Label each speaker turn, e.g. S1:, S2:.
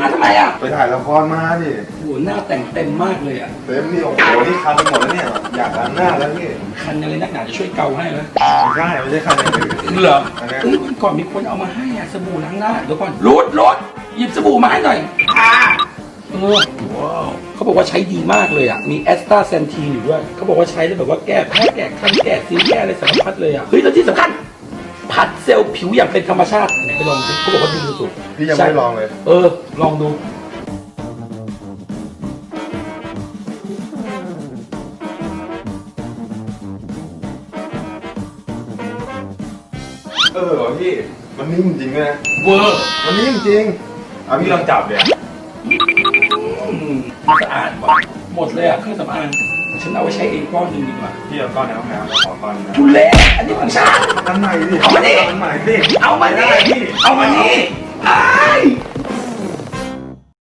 S1: มาทำไมอะ
S2: ไปถ่ายละครมาดิ
S1: โอ้โหหน้าแต่งเต็มมากเลยอะ
S2: เต็มนี่โอ้โหนี่คันไปหมดแล้วเนี่ย อยากล้างหน้าแล้วพี่
S1: คันอะไรนักหนาจะช่วยเกาให้ไหม
S2: ไม่ใช่ไม่ใช่คันอย่างอื่น
S1: เหรอ
S2: อันเนี้ย
S1: เอ้ยวันก่อนมีคนเอามาให้อะสบู่ล้างหน้าเดี๋ยวก่อนรูดรถหยิบสบู่มาให้หน่อยเออว้าวเขาบอกว่าใช้ดีมากเลยอะมีแอสตาเซนทีนอยู่ด้วยเขาบอกว่าใช้แล้วแบบว่าแก้แพ้แก้คันแก้ซิ้วแก้อะไรสารพัดเลยอะเฮ้ยแล้วที่สำคัญผัดเซลล์ผิวอย่างเป็นธรรมชาติไหนไป ลองสิเขาบอกว่าดีสุด
S2: พี่ยังไม่ได้ลองเลย
S1: เออ ลองดู
S2: เออวะพี่ มันนิ่มจริงเลยนะ
S1: เวอร์
S2: มันนิ่มจริงเอาพี่ลองจับเลยอะ
S1: อืมสะอาดว่ะ หมดเลยอะเครื่องสำอางฉันเอาไปใช้เองก้อนหนึ่งดีกว่า
S2: พี่เอาก้อนในห้องน้ำแล้วขอก้อนนะ
S1: ทุเรศอันนี้ของฉัน
S2: อันใหม่ดิ
S1: เอามาดิ
S2: อันใหม่ดิ
S1: เอามานี่
S2: ไได้พี่
S1: เอามานี่อ้า